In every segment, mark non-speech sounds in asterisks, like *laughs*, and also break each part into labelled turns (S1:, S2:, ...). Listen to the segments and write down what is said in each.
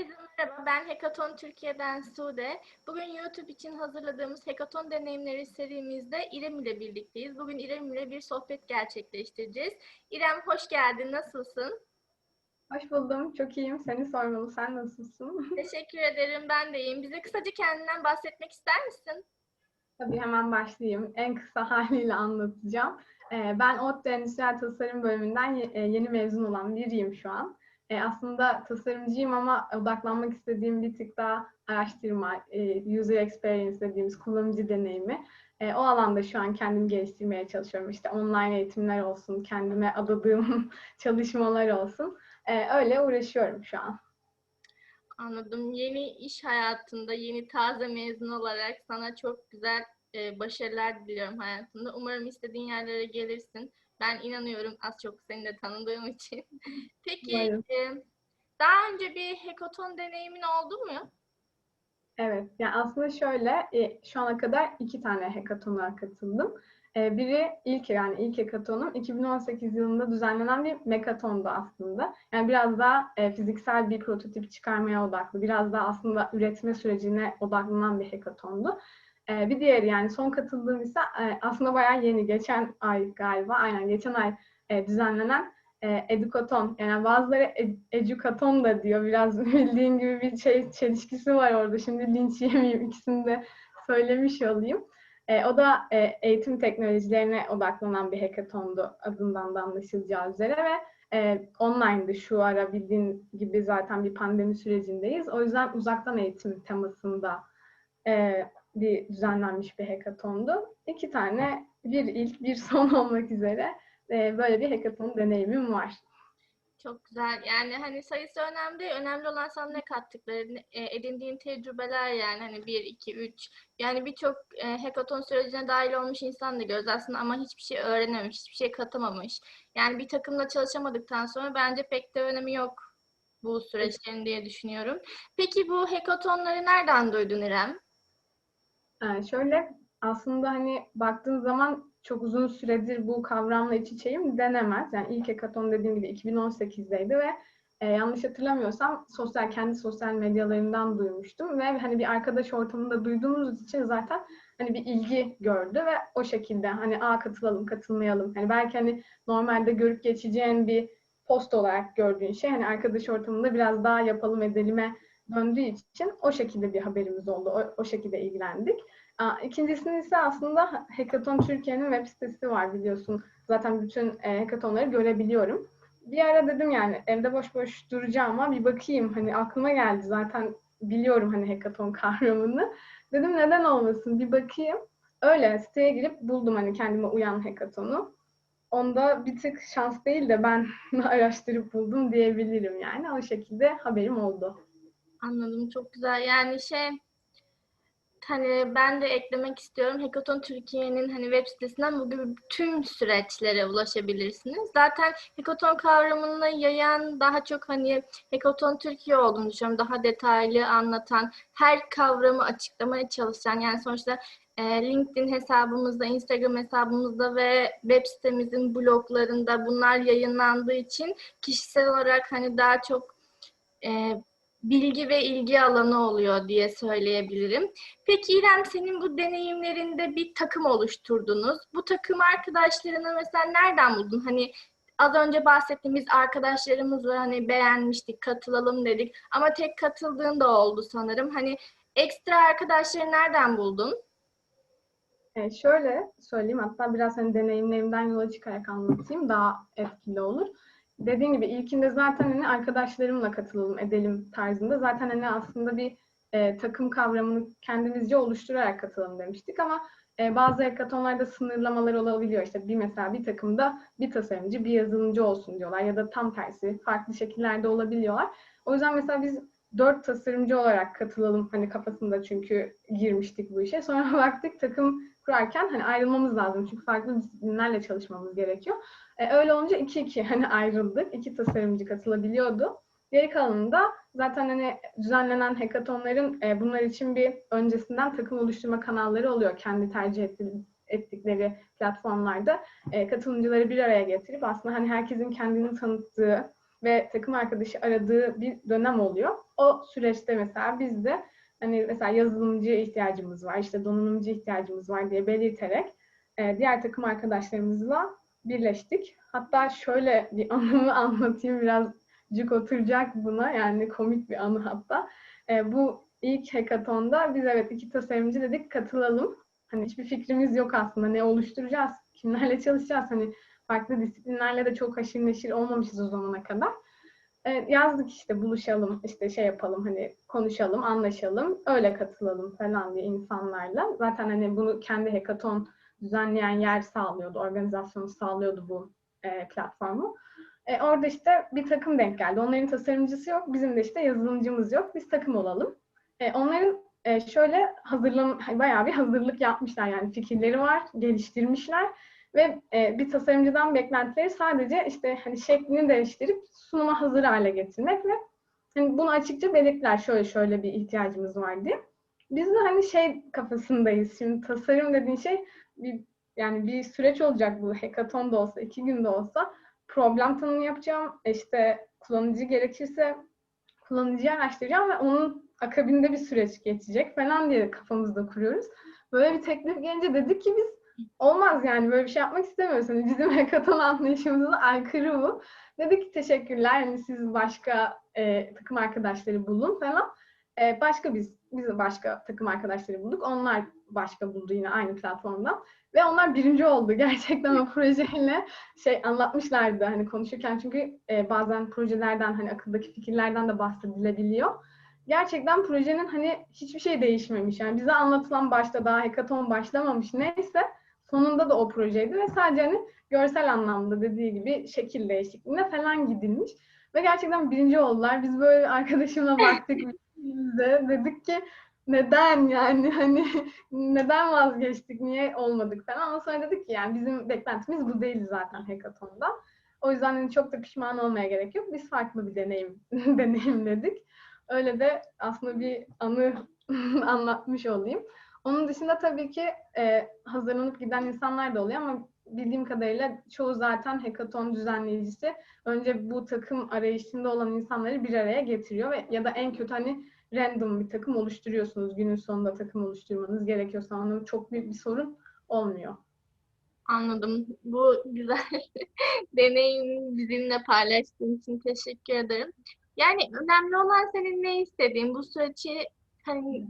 S1: Herkese merhaba, ben Hackathon Türkiye'den Sude. Bugün YouTube için hazırladığımız Hackathon deneyimleri serimizde İrem ile birlikteyiz. Bugün İrem ile bir sohbet gerçekleştireceğiz. İrem hoş geldin, nasılsın?
S2: Hoş buldum. Çok iyiyim. Seni sormalı. Sen nasılsın? *laughs*
S1: Teşekkür ederim, ben de iyiyim. Bize kısaca kendinden bahsetmek ister misin?
S2: Tabii hemen başlayayım. En kısa *laughs* haliyle anlatacağım. Ee, Ben ODTÜ Endüstriyel Tasarım bölümünden e, yeni mezun olan biriyim şu an. Ee, Aslında tasarımcıyım ama odaklanmak istediğim bir tık daha araştırma, e, user experience dediğimiz kullanıcı deneyimi. E, O alanda şu an kendimi geliştirmeye çalışıyorum. İşte online eğitimler olsun, kendime adadığım *laughs* çalışmalar olsun. Ee, Öyle uğraşıyorum şu an.
S1: Anladım. Yeni iş hayatında, yeni taze mezun olarak sana çok güzel e, başarılar diliyorum hayatında. Umarım istediğin yerlere gelirsin. Ben inanıyorum az çok seni de tanıdığım için. *laughs* Peki e, daha önce bir hackathon deneyimin oldu mu?
S2: Evet, yani aslında şöyle, e, şu ana kadar iki tane hackathon'a katıldım. E, biri ilk yani ilk hackathonum 2018 yılında düzenlenen bir mekatondu aslında. Yani biraz daha e, fiziksel bir prototip çıkarmaya odaklı, biraz daha aslında üretme sürecine odaklanan bir hackathondu. E, bir diğeri yani son katıldığım ise e, aslında bayağı yeni, geçen ay galiba, aynen geçen ay e, düzenlenen e, edukaton. Yani bazıları ed- edukaton da diyor. Biraz *laughs* bildiğin gibi bir şey çelişkisi var orada. Şimdi linç yemeyeyim ikisini de söylemiş olayım. O da eğitim teknolojilerine odaklanan bir hackathondu adından da anlaşılacağı üzere ve e, online'dı şu ara bildiğin gibi zaten bir pandemi sürecindeyiz. O yüzden uzaktan eğitim temasında bir düzenlenmiş bir hackathondu. İki tane bir ilk bir son *laughs* olmak üzere e, böyle bir hackathon deneyimim var.
S1: Çok güzel. Yani hani sayısı önemli değil. Önemli olan sana ne kattıkları, e, edindiğin tecrübeler yani hani 1, 2, 3. Yani birçok e, hackathon sürecine dahil olmuş insan da görüyoruz aslında ama hiçbir şey öğrenememiş, hiçbir şey katamamış. Yani bir takımla çalışamadıktan sonra bence pek de önemi yok bu süreçlerin diye düşünüyorum. Peki bu hackathonları nereden duydun İrem?
S2: Yani şöyle aslında hani baktığın zaman çok uzun süredir bu kavramla iç içeyim denemez. Yani ilk hackathon dediğim gibi 2018'deydi ve e, yanlış hatırlamıyorsam sosyal kendi sosyal medyalarından duymuştum ve hani bir arkadaş ortamında duyduğumuz için zaten hani bir ilgi gördü ve o şekilde hani aa katılalım katılmayalım. Hani belki hani normalde görüp geçeceğin bir post olarak gördüğün şey hani arkadaş ortamında biraz daha yapalım edelime döndüğü için o şekilde bir haberimiz oldu. O, o şekilde ilgilendik. İkincisini ise aslında Hackathon Türkiye'nin web sitesi var biliyorsun. Zaten bütün e, hackathonları görebiliyorum. Bir ara dedim yani evde boş boş duracağım ama bir bakayım hani aklıma geldi zaten biliyorum hani hackathon *laughs* kavramını. Dedim neden olmasın bir bakayım. Öyle siteye girip buldum hani kendime uyan hackathonu. Onda bir tık şans değil de ben *laughs* araştırıp buldum diyebilirim yani. O şekilde haberim oldu.
S1: Anladım. Çok güzel. Yani şey hani ben de eklemek istiyorum. Hackathon Türkiye'nin hani web sitesinden bu gibi tüm süreçlere ulaşabilirsiniz. Zaten Hackathon kavramını yayan daha çok hani Hackathon Türkiye olduğunu düşünüyorum. Daha detaylı anlatan, her kavramı açıklamaya çalışan yani sonuçta e, LinkedIn hesabımızda, Instagram hesabımızda ve web sitemizin bloglarında bunlar yayınlandığı için kişisel olarak hani daha çok e, bilgi ve ilgi alanı oluyor diye söyleyebilirim. Peki İrem senin bu deneyimlerinde bir takım oluşturdunuz. Bu takım arkadaşlarını mesela nereden buldun? Hani az önce bahsettiğimiz arkadaşlarımız var hani beğenmiştik, katılalım dedik ama tek katıldığın da oldu sanırım. Hani ekstra arkadaşları nereden buldun?
S2: E, şöyle söyleyeyim hatta biraz hani deneyimlerimden yola çıkarak anlatayım daha etkili olur. Dediğim gibi ilkinde zaten hani arkadaşlarımla katılalım edelim tarzında zaten hani aslında bir e, takım kavramını kendimizce oluşturarak katılalım demiştik ama e, bazı hackathonlarda sınırlamalar olabiliyor. İşte bir mesela bir takımda bir tasarımcı, bir yazılımcı olsun diyorlar ya da tam tersi farklı şekillerde olabiliyorlar. O yüzden mesela biz dört tasarımcı olarak katılalım hani kafasında çünkü girmiştik bu işe. Sonra *laughs* baktık takım kurarken hani ayrılmamız lazım çünkü farklı disiplinlerle çalışmamız gerekiyor. E, öyle olunca iki iki hani ayrıldık. İki tasarımcı katılabiliyordu. Geri kalanında zaten hani düzenlenen hackathonların e, bunlar için bir öncesinden takım oluşturma kanalları oluyor. Kendi tercih etti- ettikleri platformlarda e, katılımcıları bir araya getirip aslında hani herkesin kendini tanıttığı ve takım arkadaşı aradığı bir dönem oluyor. O süreçte mesela biz de hani mesela yazılımcıya ihtiyacımız var, işte donanımcı ihtiyacımız var diye belirterek e, diğer takım arkadaşlarımızla birleştik. Hatta şöyle bir *laughs* anımı anlatayım biraz cuk oturacak buna yani komik bir anı hatta. E, bu ilk hackathon'da biz evet iki tasarımcı dedik katılalım. Hani hiçbir fikrimiz yok aslında ne oluşturacağız, kimlerle çalışacağız hani farklı disiplinlerle de çok haşir neşir olmamışız o zamana kadar. E, yazdık işte buluşalım, işte şey yapalım hani konuşalım, anlaşalım, öyle katılalım falan diye insanlarla. Zaten hani bunu kendi hackathon düzenleyen yer sağlıyordu, organizasyonu sağlıyordu bu e, platformu. E, orada işte bir takım denk geldi. Onların tasarımcısı yok, bizim de işte yazılımcımız yok. Biz takım olalım. E, onların e, şöyle hazırlam, bayağı bir hazırlık yapmışlar yani fikirleri var, geliştirmişler ve e, bir tasarımcıdan beklentileri sadece işte hani şeklini değiştirip sunuma hazır hale getirmek ve hani bunu açıkça belirttiler şöyle şöyle bir ihtiyacımız var diye. Biz de hani şey kafasındayız. Şimdi tasarım dediğin şey bir yani bir süreç olacak bu. Hackathon da olsa, iki günde olsa problem tanımı yapacağım. İşte kullanıcı gerekirse kullanıcıyı araştıracağım ve onun akabinde bir süreç geçecek falan diye kafamızda kuruyoruz. Böyle bir teklif gelince dedik ki biz olmaz yani böyle bir şey yapmak istemiyoruz. Hani bizim *laughs* hackathon anlayışımıza aykırı bu. Dedik ki teşekkürler. Hani siz başka e, takım arkadaşları bulun falan. E, başka biz, biz başka takım arkadaşları bulduk. Onlar başka buldu yine aynı platformdan. Ve onlar birinci oldu *laughs* gerçekten o projeyle şey anlatmışlardı hani konuşurken çünkü e, bazen projelerden hani akıldaki fikirlerden de bahsedilebiliyor. Gerçekten projenin hani hiçbir şey değişmemiş. Yani bize anlatılan başta daha hackathon başlamamış neyse sonunda da o projeydi ve sadece hani görsel anlamda dediği gibi şekil değişikliğine falan gidilmiş. Ve gerçekten birinci oldular. Biz böyle arkadaşımla baktık *laughs* birbirimize. Dedik ki neden yani hani *laughs* neden vazgeçtik, niye olmadık falan. Ama sonra dedik ki yani bizim beklentimiz bu değil zaten hackathon'da. O yüzden hani çok da pişman olmaya gerek yok. Biz farklı bir deneyim *laughs* deneyimledik. Öyle de aslında bir anı anlatmış olayım. Onun dışında tabii ki e, hazırlanıp giden insanlar da oluyor ama bildiğim kadarıyla çoğu zaten hackathon düzenleyicisi önce bu takım arayışında olan insanları bir araya getiriyor ve ya da en kötü hani random bir takım oluşturuyorsunuz. Günün sonunda takım oluşturmanız gerekiyorsa onun çok büyük bir sorun olmuyor.
S1: Anladım. Bu güzel *laughs* deneyimi bizimle paylaştığın için teşekkür ederim. Yani önemli olan senin ne istediğin. Bu süreci hani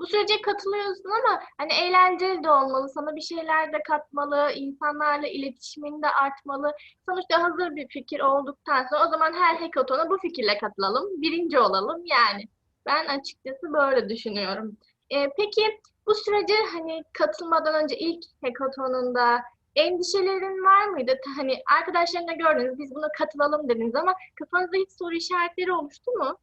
S1: bu sürece katılıyorsun ama hani eğlenceli de olmalı, sana bir şeyler de katmalı, insanlarla iletişimin de artmalı. Sonuçta hazır bir fikir olduktan sonra o zaman her hackathon'a bu fikirle katılalım, birinci olalım yani. Ben açıkçası böyle düşünüyorum. Ee, peki bu sürece hani katılmadan önce ilk hackathon'unda endişelerin var mıydı? Hani arkadaşlarına gördünüz, biz buna katılalım dediniz ama kafanızda hiç soru işaretleri oluştu mu?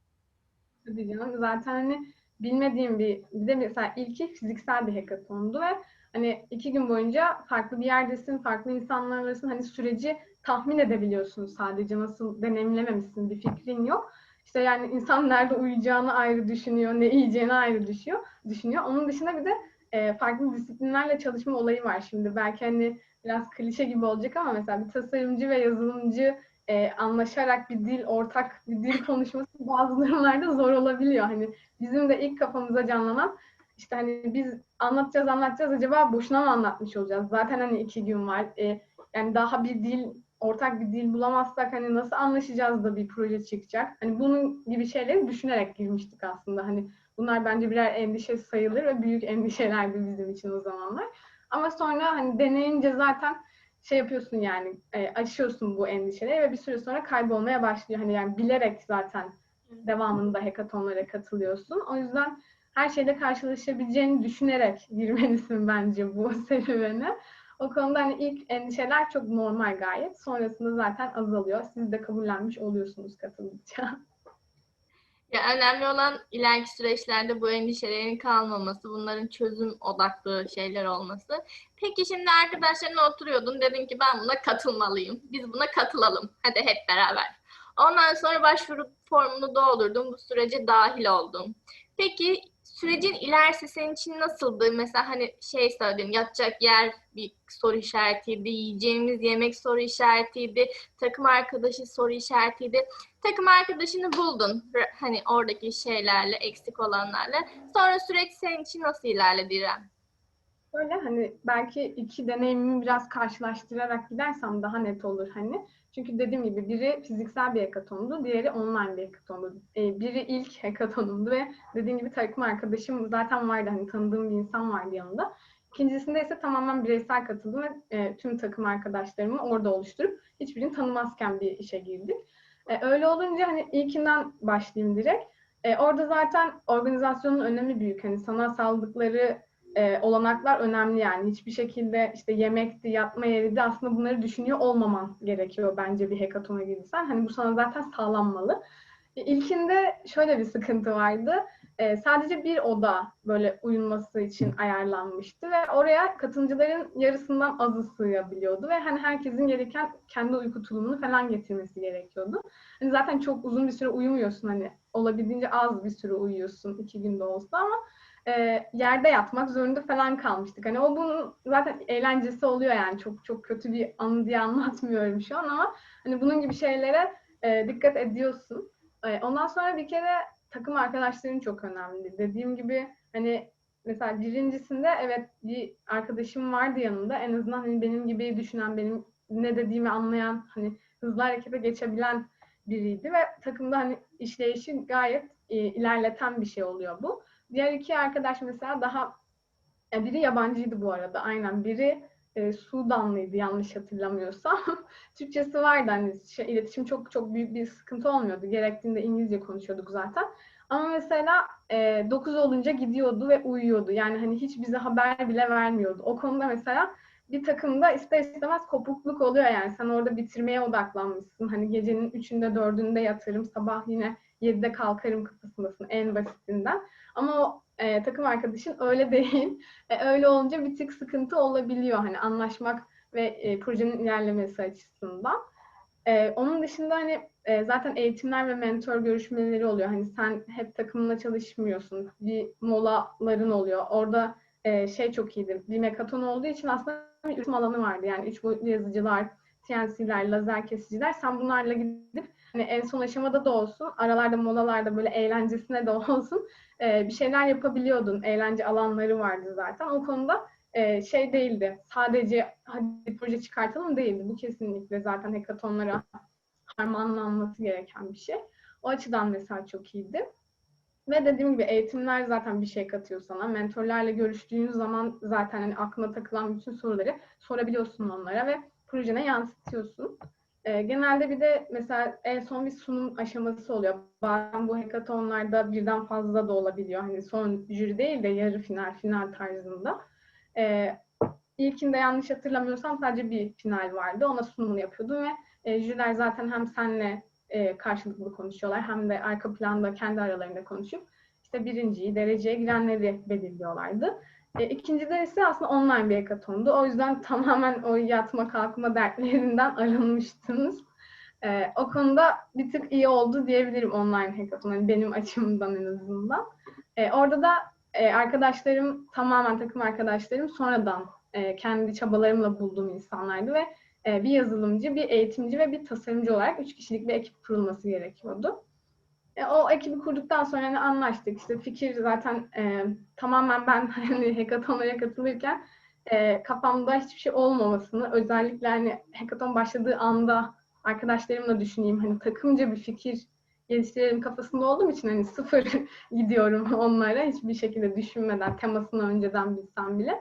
S2: Tabii canım. Zaten hani bilmediğim bir, bir de mesela ilki fiziksel bir hackathondu ve hani iki gün boyunca farklı bir yerdesin, farklı insanlarlasın. Hani süreci tahmin edebiliyorsun sadece nasıl deneyimlememişsin bir fikrin yok. İşte yani insan nerede uyuyacağını ayrı düşünüyor, ne yiyeceğini ayrı düşünüyor. düşünüyor. Onun dışında bir de e, farklı disiplinlerle çalışma olayı var şimdi. Belki hani biraz klişe gibi olacak ama mesela bir tasarımcı ve yazılımcı e, anlaşarak bir dil, ortak bir dil konuşması *laughs* bazı durumlarda zor olabiliyor. Hani bizim de ilk kafamıza canlanan işte hani biz anlatacağız anlatacağız acaba boşuna mı anlatmış olacağız? Zaten hani iki gün var. E, yani daha bir dil, ortak bir dil bulamazsak hani nasıl anlaşacağız da bir proje çıkacak? Hani bunun gibi şeyleri düşünerek girmiştik aslında. Hani bunlar bence birer endişe sayılır ve büyük endişelerdi bizim için o zamanlar. Ama sonra hani deneyince zaten şey yapıyorsun yani e, aşıyorsun bu endişeleri ve bir süre sonra kaybolmaya başlıyor. Hani yani bilerek zaten devamında hackathonlara katılıyorsun. O yüzden her şeyle karşılaşabileceğini düşünerek girmelisin bence bu *laughs* serüvene. O konuda hani ilk endişeler çok normal gayet. Sonrasında zaten azalıyor. Siz de kabullenmiş oluyorsunuz katıldıkça. *laughs*
S1: Ya önemli olan ileriki süreçlerde bu endişelerin kalmaması, bunların çözüm odaklı şeyler olması. Peki şimdi arkadaşlarına oturuyordun, dedin ki ben buna katılmalıyım. Biz buna katılalım. Hadi hep beraber. Ondan sonra başvuru formunu doldurdun, bu sürece dahil oldun. Peki sürecin ilerisi senin için nasıldı? Mesela hani şey söyledin, yatacak yer bir soru işaretiydi, yiyeceğimiz yemek soru işaretiydi, takım arkadaşı soru işaretiydi. Takım arkadaşını buldun hani oradaki şeylerle, eksik olanlarla. Sonra süreç senin için nasıl ilerledi İrem?
S2: Böyle hani belki iki deneyimimi biraz karşılaştırarak gidersem daha net olur hani. Çünkü dediğim gibi biri fiziksel bir hekatondu, diğeri online bir hekatondu. Ee, biri ilk hekatonumdu ve dediğim gibi takım arkadaşım zaten vardı hani tanıdığım bir insan vardı yanında. İkincisinde ise tamamen bireysel katıldım ve e, tüm takım arkadaşlarımı orada oluşturup hiçbirini tanımazken bir işe girdik. E, öyle olunca hani ilkinden başlayayım direkt. E, orada zaten organizasyonun önemi büyük. Hani sana saldıkları e, olanaklar önemli yani. Hiçbir şekilde işte yemekti, yatma yeriydi aslında bunları düşünüyor olmaman gerekiyor bence bir hekatona girdiysen. Hani bu sana zaten sağlanmalı. E, İlkinde şöyle bir sıkıntı vardı. E, sadece bir oda böyle uyunması için ayarlanmıştı ve oraya katılımcıların yarısından azı sığabiliyordu ve hani herkesin gereken kendi uyku tulumunu falan getirmesi gerekiyordu. Hani zaten çok uzun bir süre uyumuyorsun hani olabildiğince az bir süre uyuyorsun iki günde olsa ama e, yerde yatmak zorunda falan kalmıştık. Hani o bunun zaten eğlencesi oluyor yani çok çok kötü bir anı diye anlatmıyorum şu an ama hani bunun gibi şeylere e, dikkat ediyorsun. E, ondan sonra bir kere takım arkadaşların çok önemli. Dediğim gibi hani mesela birincisinde evet bir arkadaşım vardı yanında. En azından hani benim gibi düşünen, benim ne dediğimi anlayan, hani hızlı harekete geçebilen biriydi ve takımda hani işleyişi gayet e, ilerleten bir şey oluyor bu. Diğer iki arkadaş mesela daha e, biri yabancıydı bu arada aynen biri e, Sudanlıydı yanlış hatırlamıyorsam. *laughs* Türkçesi vardı hani şey, iletişim çok çok büyük bir sıkıntı olmuyordu. Gerektiğinde İngilizce konuşuyorduk zaten. Ama mesela e, 9 olunca gidiyordu ve uyuyordu. Yani hani hiç bize haber bile vermiyordu. O konuda mesela bir takımda ister istemez kopukluk oluyor yani. Sen orada bitirmeye odaklanmışsın. Hani gecenin 3'ünde 4'ünde yatarım, sabah yine 7'de kalkarım kafasındasın en basitinden. Ama o e, takım arkadaşın öyle *laughs* değil. E, öyle olunca bir tık sıkıntı olabiliyor hani anlaşmak ve e, projenin ilerlemesi açısından. E, onun dışında hani e, zaten eğitimler ve mentor görüşmeleri oluyor. Hani sen hep takımla çalışmıyorsun. Bir molaların oluyor. Orada e, şey çok iyiydi. Bir mekaton olduğu için aslında bir üretim alanı vardı. Yani üç boyutlu yazıcılar, CNC'ler, lazer kesiciler. Sen bunlarla gidip hani en son aşamada da olsun, aralarda molalarda böyle eğlencesine de *laughs* olsun e, bir şeyler yapabiliyordun. Eğlence alanları vardı zaten. O konuda e, şey değildi. Sadece hadi proje çıkartalım değildi. Bu kesinlikle zaten hekatonlara harmanlanması gereken bir şey. O açıdan mesela çok iyiydi. Ve dediğim gibi eğitimler zaten bir şey katıyor sana. Mentorlarla görüştüğün zaman zaten hani aklına takılan bütün soruları sorabiliyorsun onlara ve projene yansıtıyorsun. E, genelde bir de mesela en son bir sunum aşaması oluyor. Bazen bu hackathonlarda birden fazla da olabiliyor. Hani son jüri değil de yarı final, final tarzında. E, ilkinde yanlış hatırlamıyorsam sadece bir final vardı. Ona sunumunu yapıyordum ve e, jüriler zaten hem senle e, karşılıklı konuşuyorlar hem de arka planda kendi aralarında konuşup işte birinciyi, dereceye girenleri belirliyorlardı. E, ikincide ise aslında online bir hackathondu. O yüzden *laughs* tamamen o yatma kalkma dertlerinden *laughs* arınmıştınız. E, o konuda bir tık iyi oldu diyebilirim online hackathon. Yani benim açımdan en azından. E, orada da e, arkadaşlarım tamamen takım arkadaşlarım sonradan e, kendi çabalarımla bulduğum insanlardı ve e, bir yazılımcı, bir eğitimci ve bir tasarımcı olarak üç kişilik bir ekip kurulması gerekiyordu. E, o ekibi kurduktan sonra hani anlaştık. İşte fikir zaten e, tamamen ben *laughs* hani hackathonlara katılırken e, kafamda hiçbir şey olmamasını özellikle hani hackathon başladığı anda arkadaşlarımla düşüneyim hani takımca bir fikir geliştirelim kafasında olduğum için hani sıfır *laughs* gidiyorum onlara hiçbir şekilde düşünmeden temasını önceden bilsem bile.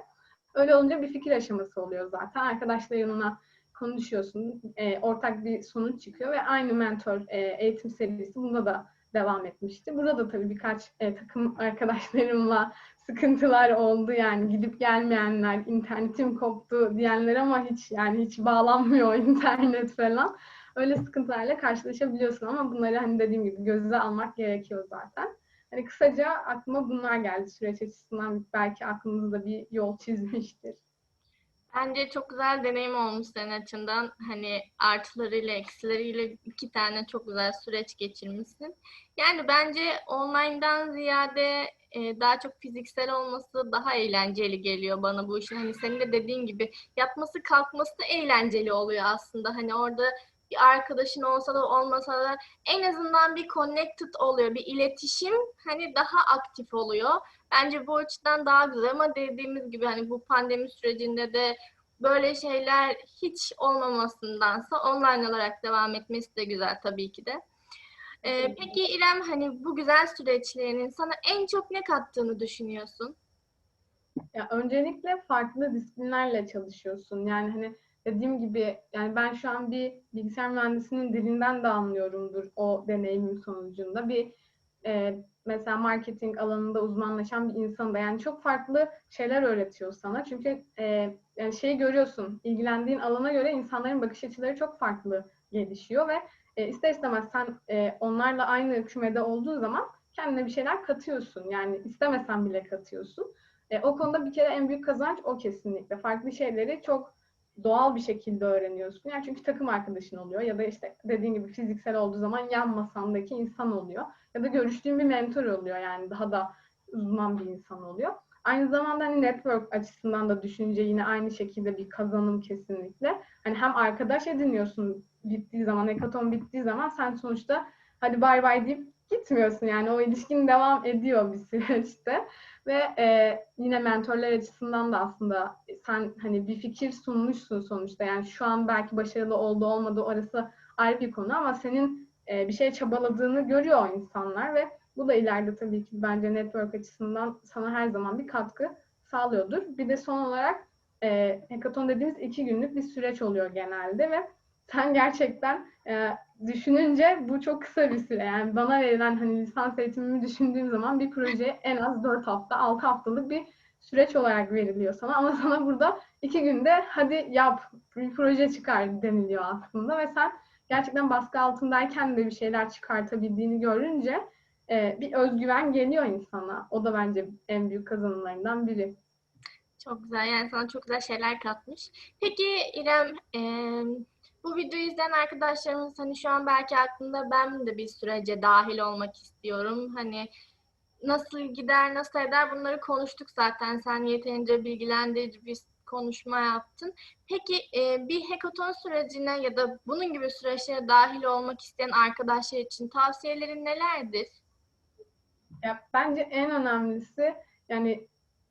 S2: Öyle olunca bir fikir aşaması oluyor zaten. Arkadaşlarınla konuşuyorsun, e, ortak bir sonuç çıkıyor ve aynı mentor e, eğitim serisi bunda da devam etmişti. Burada da tabii birkaç e, takım arkadaşlarımla sıkıntılar oldu yani gidip gelmeyenler, internetim koptu diyenler ama hiç yani hiç bağlanmıyor *laughs* internet falan. Öyle sıkıntılarla karşılaşabiliyorsun ama bunları hani dediğim gibi göze almak gerekiyor zaten. Hani kısaca aklıma bunlar geldi süreç açısından belki aklınızda bir yol çizmiştir.
S1: Bence çok güzel deneyim olmuş senin açından. Hani artılarıyla eksileriyle iki tane çok güzel süreç geçirmişsin. Yani bence online'dan ziyade e, daha çok fiziksel olması daha eğlenceli geliyor bana bu işin. Hani senin de dediğin gibi yapması kalkması da eğlenceli oluyor aslında. Hani orada bir arkadaşın olsa da olmasa da en azından bir connected oluyor. Bir iletişim hani daha aktif oluyor. Bence bu açıdan daha güzel ama dediğimiz gibi hani bu pandemi sürecinde de böyle şeyler hiç olmamasındansa online olarak devam etmesi de güzel tabii ki de. Ee, peki İrem hani bu güzel süreçlerinin sana en çok ne kattığını düşünüyorsun?
S2: Ya öncelikle farklı disiplinlerle çalışıyorsun. Yani hani dediğim gibi yani ben şu an bir bilgisayar mühendisinin dilinden de anlıyorumdur o deneyimim sonucunda. Bir e, mesela marketing alanında uzmanlaşan bir insan da yani çok farklı şeyler öğretiyor sana. Çünkü e, yani şeyi görüyorsun, ilgilendiğin alana göre insanların bakış açıları çok farklı gelişiyor ve e, ister istemez sen e, onlarla aynı kümede olduğu zaman kendine bir şeyler katıyorsun. Yani istemesen bile katıyorsun. E, o konuda bir kere en büyük kazanç o kesinlikle. Farklı şeyleri çok doğal bir şekilde öğreniyorsun. Yani çünkü takım arkadaşın oluyor ya da işte dediğin gibi fiziksel olduğu zaman yan masandaki insan oluyor. Ya da görüştüğün bir mentor oluyor yani daha da uzman bir insan oluyor. Aynı zamanda hani network açısından da düşünce yine aynı şekilde bir kazanım kesinlikle. Hani hem arkadaş ediniyorsun bittiği zaman, hekaton bittiği zaman sen sonuçta hadi bay bay deyip gitmiyorsun. Yani o ilişkin devam ediyor bir süreçte. Ve e, yine mentorlar açısından da aslında sen hani bir fikir sunmuşsun sonuçta. Yani şu an belki başarılı oldu olmadı orası ayrı bir konu ama senin bir şeye çabaladığını görüyor o insanlar ve bu da ileride tabii ki bence network açısından sana her zaman bir katkı sağlıyordur. Bir de son olarak e, hackathon dediğimiz iki günlük bir süreç oluyor genelde ve sen gerçekten e, düşününce bu çok kısa bir süre. Yani bana verilen hani lisans eğitimimi düşündüğüm zaman bir projeye en az 4 hafta, 6 haftalık bir süreç olarak veriliyor sana. Ama sana burada iki günde hadi yap, bir proje çıkar deniliyor aslında ve sen gerçekten baskı altındayken de bir şeyler çıkartabildiğini görünce e, bir özgüven geliyor insana. O da bence en büyük kazanımlarından biri.
S1: Çok güzel. Yani sana çok güzel şeyler katmış. Peki İrem, e, bu videoyu izleyen arkadaşlarımız hani şu an belki aklında ben de bir sürece dahil olmak istiyorum. Hani nasıl gider, nasıl eder bunları konuştuk zaten. Sen yeterince bilgilendirici bir konuşma yaptın. Peki e, bir hackathon sürecine ya da bunun gibi süreçlere dahil olmak isteyen arkadaşlar için tavsiyelerin nelerdir?
S2: Ya bence en önemlisi yani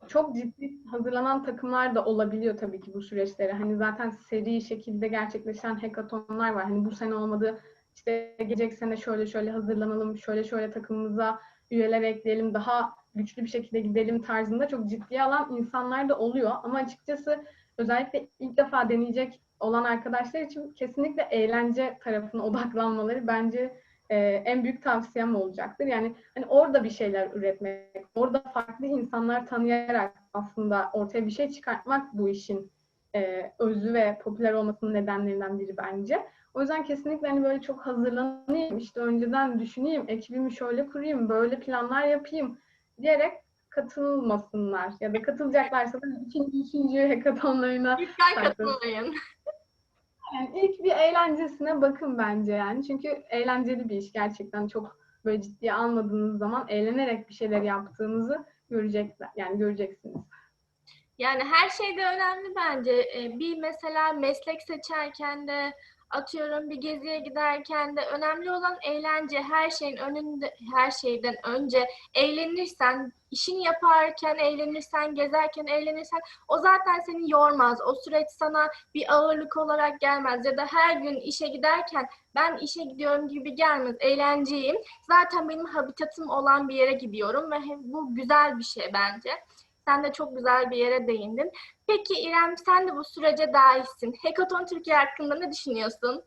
S2: çok ciddi hazırlanan takımlar da olabiliyor tabii ki bu süreçlere. Hani zaten seri şekilde gerçekleşen hackathonlar var. Hani bu sene olmadı işte gelecek sene şöyle şöyle hazırlanalım, şöyle şöyle takımımıza üyeler ekleyelim, daha güçlü bir şekilde gidelim tarzında çok ciddiye alan insanlar da oluyor. Ama açıkçası özellikle ilk defa deneyecek olan arkadaşlar için kesinlikle eğlence tarafına *laughs* odaklanmaları bence e, en büyük tavsiyem olacaktır. Yani hani orada bir şeyler üretmek, orada farklı insanlar tanıyarak aslında ortaya bir şey çıkartmak bu işin e, özü ve popüler olmasının nedenlerinden biri bence. O yüzden kesinlikle hani böyle çok hazırlanayım, işte önceden düşüneyim, ekibimi şöyle kurayım, böyle planlar yapayım diyerek katılmasınlar. Ya da katılacaklarsa da ikinci, üçüncü hackathonlarına
S1: Lütfen katılmayın.
S2: Yani ilk bir eğlencesine bakın bence yani. Çünkü eğlenceli bir iş gerçekten çok böyle ciddiye almadığınız zaman eğlenerek bir şeyler yaptığınızı görecekler. Yani göreceksiniz.
S1: Yani her şeyde önemli bence. Ee, Bir mesela meslek seçerken de atıyorum bir geziye giderken de önemli olan eğlence. Her şeyin önünde, her şeyden önce eğlenirsen, işini yaparken eğlenirsen, gezerken eğlenirsen o zaten seni yormaz. O süreç sana bir ağırlık olarak gelmez ya da her gün işe giderken ben işe gidiyorum gibi gelmez. Eğlenceyim. Zaten benim habitatım olan bir yere gidiyorum ve bu güzel bir şey bence. Sen de çok güzel bir yere değindin. Peki İrem sen de bu sürece dahilsin. Hackathon Türkiye hakkında ne düşünüyorsun?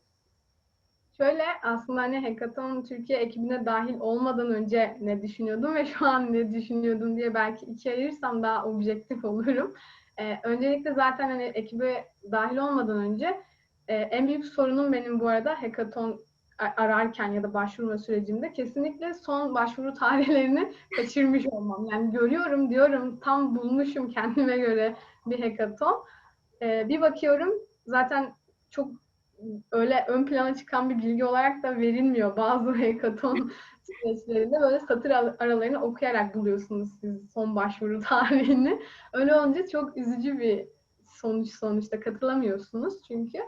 S2: Şöyle aslında hani Hackathon Türkiye ekibine dahil olmadan önce ne düşünüyordum ve şu an ne düşünüyordum diye belki ikiye ayırsam daha objektif olurum. Ee, öncelikle zaten hani ekibe dahil olmadan önce e, en büyük sorunum benim bu arada Hackathon a- ararken ya da başvurma sürecimde kesinlikle son başvuru tarihlerini *laughs* kaçırmış olmam. Yani görüyorum diyorum tam bulmuşum kendime göre bir hackathon. Ee, bir bakıyorum zaten çok öyle ön plana çıkan bir bilgi olarak da verilmiyor bazı hekaton *laughs* süreçlerinde. Böyle satır ar- aralarını okuyarak buluyorsunuz siz son başvuru *laughs* tarihini. Öyle olunca çok üzücü bir sonuç sonuçta katılamıyorsunuz çünkü.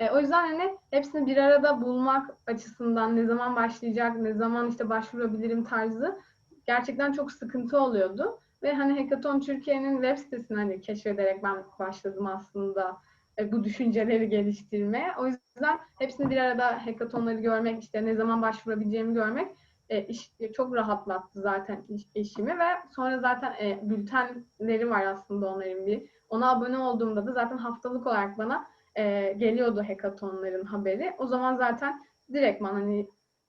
S2: E, o yüzden hani hepsini bir arada bulmak açısından ne zaman başlayacak, ne zaman işte başvurabilirim tarzı gerçekten çok sıkıntı oluyordu. Ve hani Hackathon Türkiye'nin web sitesini hani keşfederek ben başladım aslında e, bu düşünceleri geliştirmeye. O yüzden hepsini bir arada hackathonları görmek, işte ne zaman başvurabileceğimi görmek e, iş, çok rahatlattı zaten iş, işimi ve sonra zaten e, bültenleri var aslında onların bir. Ona abone olduğumda da zaten haftalık olarak bana e, geliyordu hackathonların haberi. O zaman zaten direktman hani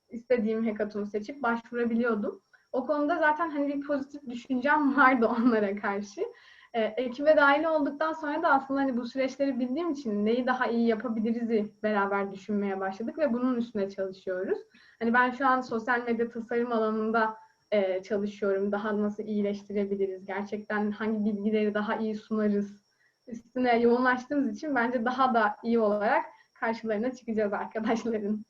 S2: istediğim hackathonu seçip başvurabiliyordum. O konuda zaten hani bir pozitif düşüncem *laughs* vardı onlara karşı. E, ekibe dahil olduktan sonra da aslında hani bu süreçleri bildiğim için neyi daha iyi yapabiliriz'i beraber düşünmeye başladık ve bunun üstüne çalışıyoruz. Hani ben şu an sosyal medya tasarım alanında e, çalışıyorum. Daha nasıl iyileştirebiliriz? Gerçekten hangi bilgileri daha iyi sunarız? Üstüne yoğunlaştığımız için bence daha da iyi olarak karşılarına çıkacağız arkadaşların.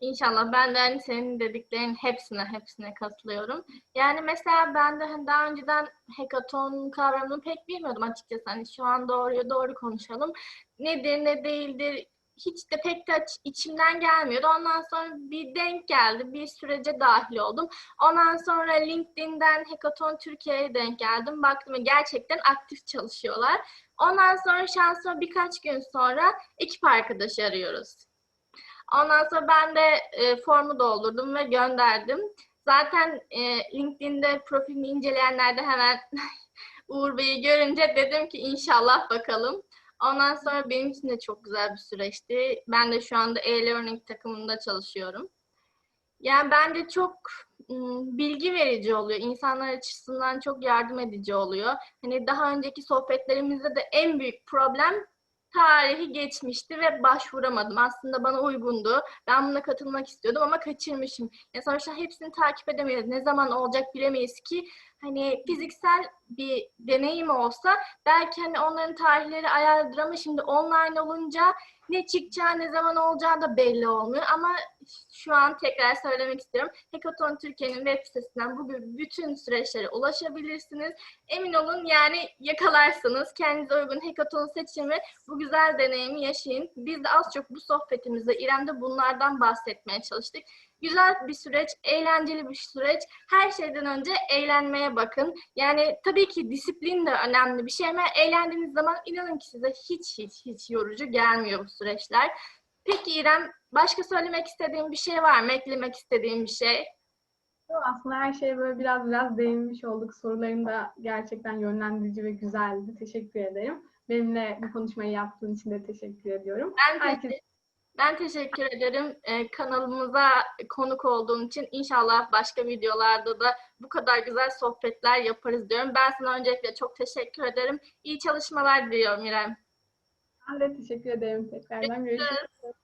S1: İnşallah ben de hani senin dediklerin hepsine hepsine katılıyorum. Yani mesela ben de hani daha önceden hackathon kavramını pek bilmiyordum açıkçası. Hani şu an doğruya doğru konuşalım. Nedir ne değildir hiç de pek de içimden gelmiyordu. Ondan sonra bir denk geldi. Bir sürece dahil oldum. Ondan sonra LinkedIn'den Hackathon Türkiye'ye denk geldim. Baktım gerçekten aktif çalışıyorlar. Ondan sonra şansıma birkaç gün sonra ekip arkadaşı arıyoruz. Ondan sonra ben de e, formu doldurdum ve gönderdim. Zaten e, LinkedIn'de profilini inceleyenler de hemen *laughs* Uğur Bey'i görünce dedim ki inşallah bakalım. Ondan sonra benim için de çok güzel bir süreçti. Ben de şu anda e-learning takımında çalışıyorum. Yani bence çok bilgi verici oluyor. İnsanlar açısından çok yardım edici oluyor. Hani daha önceki sohbetlerimizde de en büyük problem tarihi geçmişti ve başvuramadım. Aslında bana uygundu. Ben buna katılmak istiyordum ama kaçırmışım. Ya sonuçta hepsini takip edemeyiz. Ne zaman olacak bilemeyiz ki hani fiziksel bir deneyim olsa belki hani onların tarihleri ayardır ama şimdi online olunca ne çıkacağı ne zaman olacağı da belli olmuyor ama şu an tekrar söylemek istiyorum. Hackathon Türkiye'nin web sitesinden bugün bütün süreçlere ulaşabilirsiniz. Emin olun yani yakalarsınız. Kendinize uygun hackathon seçin ve bu güzel deneyimi yaşayın. Biz de az çok bu sohbetimizde İrem'de bunlardan bahsetmeye çalıştık. Güzel bir süreç, eğlenceli bir süreç. Her şeyden önce eğlenmeye bakın. Yani tabii ki disiplin de önemli bir şey ama eğlendiğiniz zaman inanın ki size hiç hiç hiç yorucu gelmiyor bu süreçler. Peki İrem, başka söylemek istediğin bir şey var mı? Eklemek istediğin bir şey?
S2: Aslında her şeye böyle biraz biraz değinmiş olduk. Soruların da gerçekten yönlendirici ve güzeldi. Teşekkür ederim. Benimle bu konuşmayı yaptığın için de teşekkür ediyorum.
S1: Ben, te-
S2: Herkes
S1: ben teşekkür ederim Ee, kanalımıza konuk olduğun için. İnşallah başka videolarda da bu kadar güzel sohbetler yaparız diyorum. Ben sana öncelikle çok teşekkür ederim. İyi çalışmalar diliyorum İrem.
S2: ben de teşekkür ederim tekrardan.
S1: Görüşürüz.